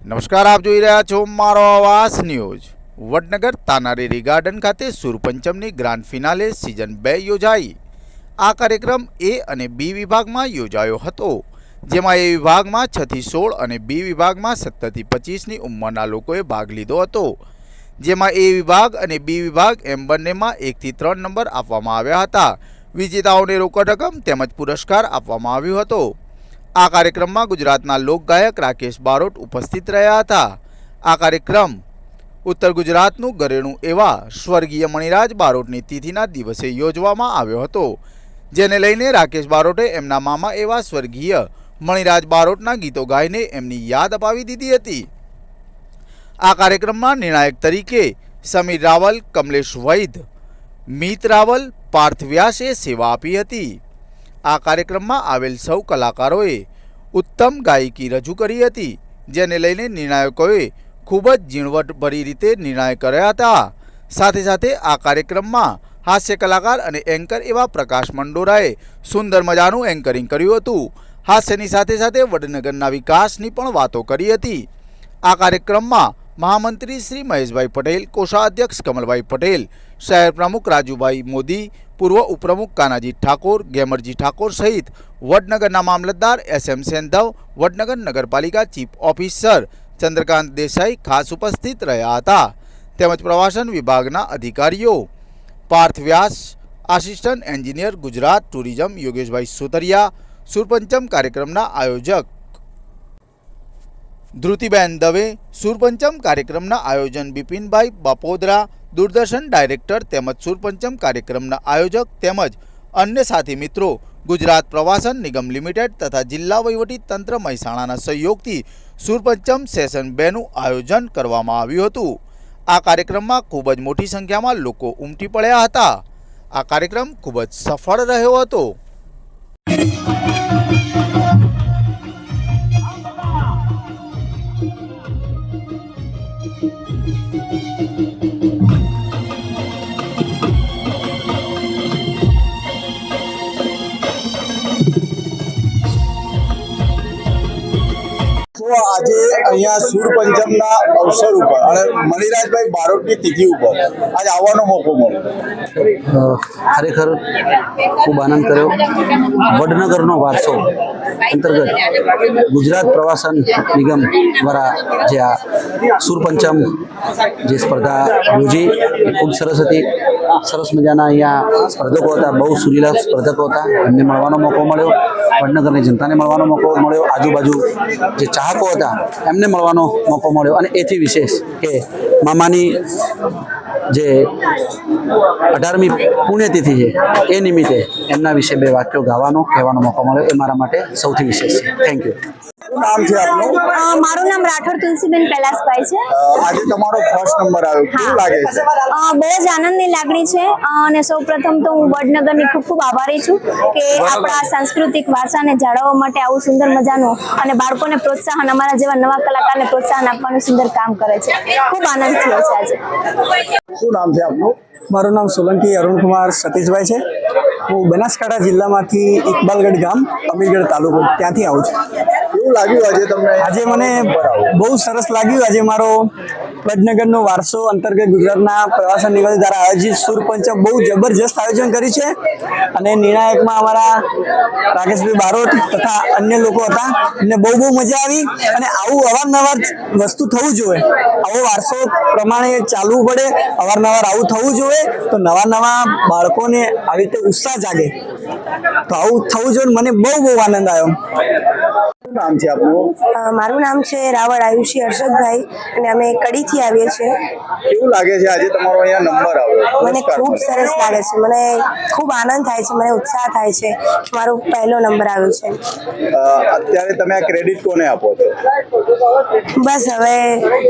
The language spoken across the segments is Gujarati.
નમસ્કાર, આપ જોઈ રહ્યા છો મારો આવાસ ન્યૂઝ. વડનગર તાનારીરી ગાર્ડન ખાતે સુરપંચમની ગ્રાન્ડ ફિનાલે સિઝન બે યોજાઈ. આ કાર્યક્રમ એ અને બી વિભાગમાં યોજાયો હતો, જેમાં એ વિભાગમાં છથી સોળ અને બી વિભાગમાં સત્તરથી પચીસની ઉંમરના લોકોએ ભાગ લીધો હતો, જેમાં એ વિભાગ અને બી વિભાગ એમ બંનેમાં એકથી ત્રણ નંબર આપવામાં આવ્યા હતા. વિજેતાઓને રોકડ રકમ તેમજ પુરસ્કાર આપવામાં આવ્યો હતો. આ કાર્યક્રમમાં ગુજરાતના લોકગાયક રાકેશ બારોટ ઉપસ્થિત રહ્યા હતા. આ કાર્યક્રમ ઉત્તર ગુજરાતનું ઘરેણું એવા સ્વર્ગીય મણિરાજ બારોટની તિથિના દિવસે યોજવામાં આવ્યો હતો, જેને લઈને રાકેશ બારોટે એમના મામા એવા સ્વર્ગીય મણિરાજ બારોટના ગીતો ગાઈને એમની યાદ અપાવી દીધી હતી. આ કાર્યક્રમમાં નિર્ણાયક તરીકે સમીર રાવલ, કમલેશ વૈદ મિત રાવલ, પાર્થ વ્યાસે સેવા આપી હતી. આ કાર્યક્રમમાં આવેલ સૌ કલાકારોએ ઉત્તમ ગાયકી રજૂ કરી હતી, જેને લઈને નિર્ણાયકોએ ખૂબ જ ઝીણવટભરી રીતે નિર્ણય કર્યા હતા. સાથે સાથે આ કાર્યક્રમમાં હાસ્ય કલાકાર અને એન્કર એવા પ્રકાશ મંડોરાએ સુંદર મજાનું એન્કરિંગ કર્યું હતું. હાસ્યની સાથે સાથે વડનગરના વિકાસની પણ વાતો કરી હતી. આ કાર્યક્રમમાં મહામંત્રી શ્રી મહેશભાઈ પટેલ, કોષાધ્યક્ષ કમલભાઈ પટેલ શહેર પ્રમુખ રાજુભાઈ મોદી, પૂર્વ ઉપપ્રમુખ કાનાજી ઠાકોર, ગેમરજી ઠાકોર સહિત વડનગરના મામલતદાર એસ એમ સેંધવ વડનગર નગરપાલિકા ચીફ ઓફિસર ચંદ્રકાંત દેસાઈ ખાસ ઉપસ્થિત રહ્યા હતા. તેમજ પ્રવાસન વિભાગના અધિકારીઓ Parth Vyas, assistant engineer Gujarat tourism Yogeshbhai Sutariya, સુરપંચમ કાર્યક્રમના આયોજક ધ્રુતિબેન દવે, સુરપંચમ કાર્યક્રમના આયોજન બિપિનભાઈ બાપોદરા દૂરદર્શન ડાયરેક્ટર તેમજ સુરપંચમ કાર્યક્રમના આયોજક તેમજ અન્ય સાથી મિત્રો, ગુજરાત પ્રવાસન નિગમ લિમિટેડ તથા જિલ્લા વહીવટી તંત્ર મહેસાણાના સહયોગથી સુરપંચમ સેશન બેનું આયોજન કરવામાં આવ્યું હતું. આ કાર્યક્રમમાં ખૂબ જ મોટી સંખ્યામાં લોકો ઉમટી પડ્યા હતા. આ કાર્યક્રમ ખૂબ જ સફળ રહ્યો હતો. આજે અહીંયા સુરપંચમના અવસર ઉપર અને મણિરાજભાઈ બારોટની તિથિ ઉપર આજે આવવાનો મોકો મળ્યો. ખરેખર ખૂબ આનંદ કર્યો. વડનગરનો વારસો અંતર્ગત ગુજરાત પ્રવાસન નિગમ દ્વારા જે આ સુરપંચમ જે સ્પર્ધા યોજી ખૂબ સરસ હતી. સરસ મજાના અહીંયા સ્પર્ધકો હતા, બહુ સુરીલા સ્પર્ધકો હતા. એમને મળવાનો મોકો મળ્યો, વડનગરની જનતાને મળવાનો મોકો મળ્યો, આજુબાજુ જે ચાહકો હતા, એમને મળવાનો મોકો મળ્યો. અને એથી વિશેષ કે મામાની જે અઢારમી પુણ્યતિથિ છે, એ નિમિત્તે એમના વિશે બે વાક્યો ગાવાનો, કહેવાનો મોકો મળ્યો. એ મારા માટે સૌથી વિશેષ છે. થેન્ક યુ શું નામ છે આપનું? મારું નામ રાઠોડ તુલસીબેન કૈલાસભાઈ છે. આજે તમારો ફર્સ્ટ નંબર આવ્યો. કેવું લાગે છે? બહુ જ આનંદની લાગણી છે. અને સૌ પ્રથમ તો હું વડનગરની ખૂબ ખૂબ આભારી છું કે આપણા સાંસ્કૃતિક વારસાને જાળવવા માટે આવું સુંદર મજાનું અને બાળકોને પ્રોત્સાહન અમારા જેવા નવા કલાકારને પ્રોત્સાહન આપવાનું સુંદર કામ કરે છે. ખૂબ આનંદ થયો છે આજે. શું નામ છે આપનું? મારું નામ સોલંકી અરુણકુમાર સતીશભાઈ છે. હું બનાસકાંઠા જિલ્લામાંથી ઇકબાલગઢ ગામ અમીરગઢ તાલુકો. ત્યાંથી આવું છું. કેવું લાગ્યું આજે તમને? આજે મને બહુ સરસ લાગ્યું. આજે મારો વડનગરનો વારસો અંતર્ગત ગુજરાતના પ્રવાસન નિગમ દ્વારા આયોજિત સુરપંચમ બહુ જબરજસ્ત આયોજન કર્યું છે. અને નિર્ણાયકમાં અમારા રાકેશભાઈ બારોટ તથા અન્ય લોકો હતા. એમને બહુ બહુ મજા આવી. અને આવું અવારનવાર વસ્તુ થવું જોઈએ. આવો વારસો પ્રમાણે ચાલવું પડે. અવારનવાર આવું થવું જોઈએ. તો નવા નવા બાળકોને આવી રીતે ઉત્સાહ જાગે. તો આવું થવું જોઈએ. મને બહુ બહુ આનંદ આવ્યો. નામ છે આપનું? મારું નામ છે રાવળ આયુષી હર્ષદભાઈ અને અમે કડીથી આવીએ છીએ. કેવું લાગે છે આજે તમારો અહીંયા નંબર આવ્યો? મને ખૂબ સરસ લાગે છે. મને ખૂબ આનંદ થાય છે મને ઉત્સાહ થાય છે મારો પહેલો નંબર આવ્યો છે. અત્યારે તમે આ ક્રેડિટ કોને આપો છો? બસ હવે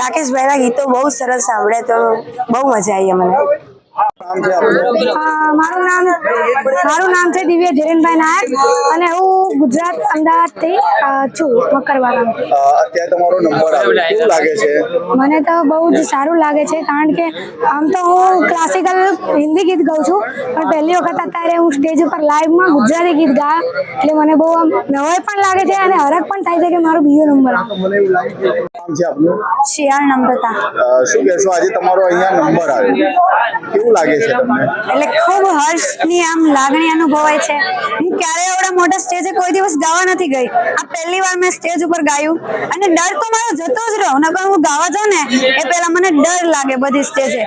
રાકેશભાઈના ગીતો બહુ સરસ સાંભળે તો બહુ મજા આવી મને મારું નામ મારું નામ છે દિવ્ય ધીરેનભાઈ નાયક અને હું ગુજરાત અમદાવાદથી થી છું મકરવાળાથી અત્યારે તમારો નંબર આવ્યો કેવું લાગે છે? મને તો બહુ જ સારું લાગે છે કારણ કે આમ તો હું ક્લાસિકલ હિન્દી ગીત ગાઉં છું પણ પહેલી વખત અત્યારે હું સ્ટેજ ઉપર લાઈવમાં ગુજરાતી ગીત ગા એટલે મને બહુ આમ નવાઈ પણ લાગે છે અને હરખ પણ થાય છે કે મારો બીજો નંબર આવે. શિયાળ નમ્રતા. શું કહેશો? આજે તમારો અહીંયા નંબર આવ્યો કેવું લાગે છે તમને? એટલે ખૂબ હર્ષની આમ લાગણી અનુભવાય છે. હું ક્યારે આવડા મોટા સ્ટેજે કોઈ દિવસ ગાવા નથી ગઈ. આ પહેલી વાર મેં સ્ટેજ ઉપર ગાયું. અને ડર તો મારો જતો જ રહ્યો. નકર હું ગાવા જાઉં ને એ પહેલા મને ડર લાગે બધી સ્ટેજે.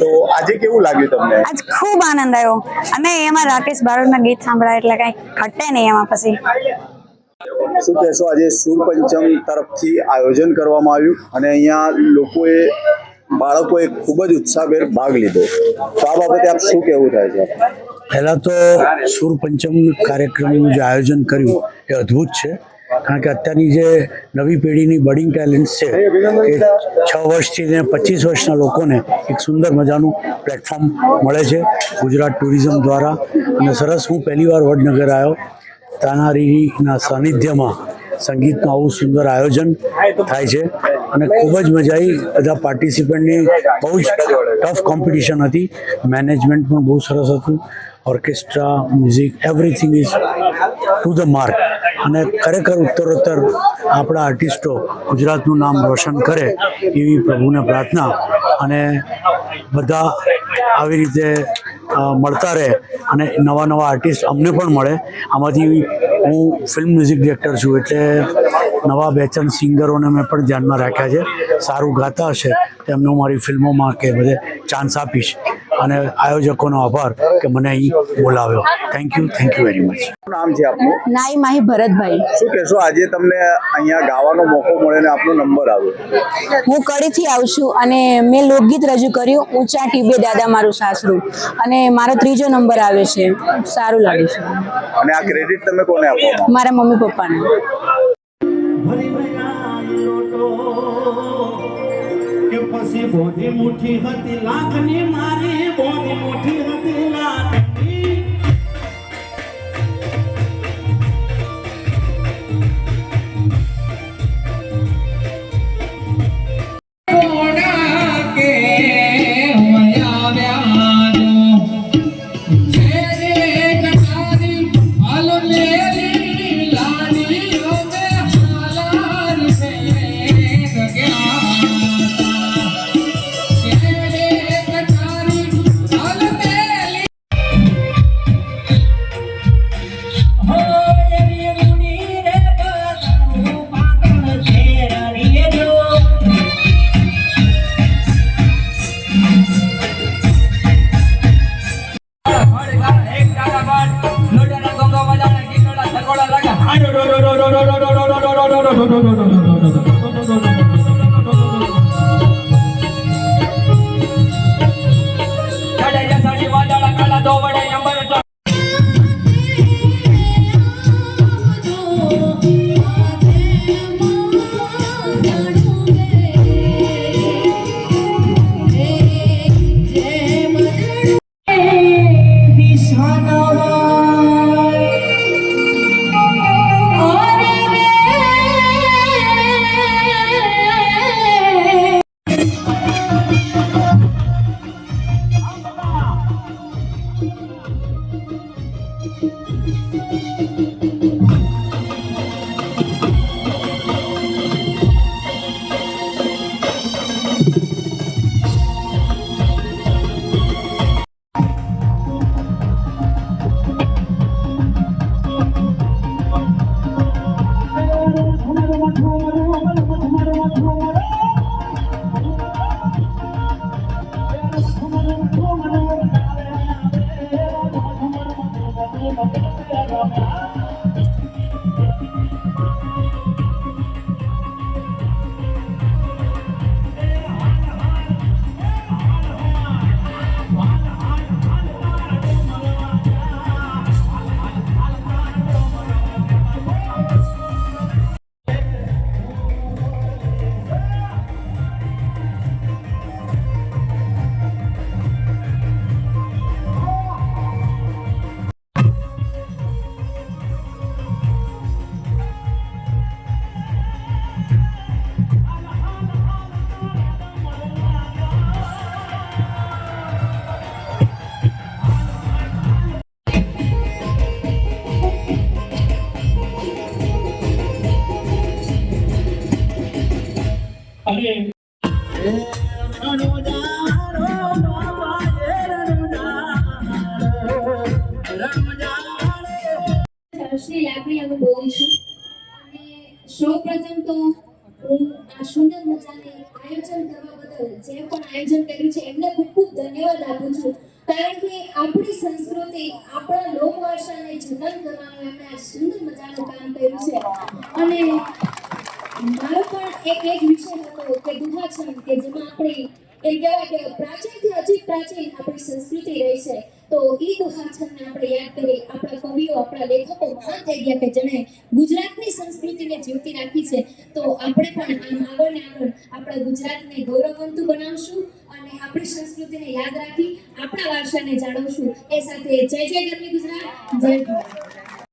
તો આજે કેવું લાગ્યું તમને? આજ ખૂબ આનંદ આવ્યો. અને એમાં રાકેશ બારોટના ગીત સાંભળાય એટલે કાંઈ ઘટે નહીં એમાં પછી. શું કહેશો? આજે સુરપંચમ તરફથી આયોજન કરવામાં આવ્યું. અને અહીંયા લોકોએ બાળકોએ ખૂબ જ ઉત્સાહભેર ભાગ લીધો. તો આ બાબતે આપ શું કહેવું થાય છે? પહેલાં તો સુર પંચમ કાર્યક્રમનું જે આયોજન કર્યું એ અદ્ભુત છે. કારણ કે અત્યારની જે નવી પેઢીની બડિંગ ટેલેન્ટ છે એ છ વર્ષથી ને પચીસ વર્ષના લોકોને એક સુંદર મજાનું પ્લેટફોર્મ મળે છે ગુજરાત ટુરિઝમ દ્વારા. અને સરસ હું પહેલીવાર વડનગર આવ્યો. તાનારીના સાનિધ્યમાં સંગીતનું આવું સુંદર આયોજન થાય છે. અને ખૂબ જ મજા આવી. બધા પાર્ટિસિપન્ટની બહુ જ ટફ કોમ્પિટિશન હતી. મેનેજમેન્ટ પણ બહુ સરસ હતું. Orchestra music everything is to the mark અને ખરેખર ઉત્તરોત્તર આપણા આર્ટિસ્ટો ગુજરાતનું નામ રોશન કરે એવી પ્રભુને પ્રાર્થના. અને બધા આવી રીતે મળતા રહે. અને નવા નવા આર્ટિસ્ટ અમને પણ મળે. આમાંથી હું ફિલ્મ મ્યુઝિક ડિરેક્ટર છું એટલે નવા બેચન સિંગરોને મેં પણ ધ્યાનમાં રાખ્યા છે. સારું ગાતા હશે તેમને હું મારી ફિલ્મોમાં કે બધે ચાન્સ આપીશ. અને આયોજકોનો આભાર કે મને અહીં બોલાવ્યો. Thank you thank you very much નામ છે આપનું? નાઈ માહી ભરતભાઈ. શું કહેશો? આજે તમને અહીંયા ગાવાનો મોકો મળે ને આપનો નંબર આવ્યો હું કડીથી આવું છું અને મેં લોકગીત રજૂ કર્યું ઊંચા ટીબે દાદા મારું સાસરું. અને મારો ત્રીજો નંબર આવે છે. સારું લાગે છે. અને આ ક્રેડિટ તમે કોને આપો? મારા મમ્મી પપ્પાને. કે પછી બોધી મુઠ્ઠી હતી લાખની મારી બોધી મુઠ્ઠી no, no, no. રણુજારો હર્ષની લાગણી અનુભવું છું. અને સૌપ્રથમ તો હું આ સુંદર મજાની આયોજન કરવા બદલ જે પણ આયોજન કર્યું છે, એમને ખૂબ ખૂબ ધન્યવાદ આપું છું. કારણ કે આપણી સંસ્કૃતિ આપણા લોકવારસાને જતન કરવાનું એમણે આ સુંદર મજાનું કામ કર્યું છે. અને મારો પણ એક એક વિષય હતો કે દુહાછંદ કે જેમાં આપણી એમ કહેવાય કે પ્રાચીનથી હજી પ્રાચીન આપણી સંસ્કૃતિ રહી છે, તો એ દુહાછંદને આપણે યાદ કરી આપણા કવિઓ, આપણા લેખકો મહાન થઈ ગયા કે જેણે ગુજરાતની સંસ્કૃતિને જીવતી રાખી છે. તો આપણે પણ આમ આગળ ને આગળ આપણા ગુજરાતને ગૌરવવંતું બનાવશું અને આપણી સંસ્કૃતિને યાદ રાખી આપણા વારસાને જાળવશું. એ સાથે જય જય ગરમી ગુજરાત, જય ભારત.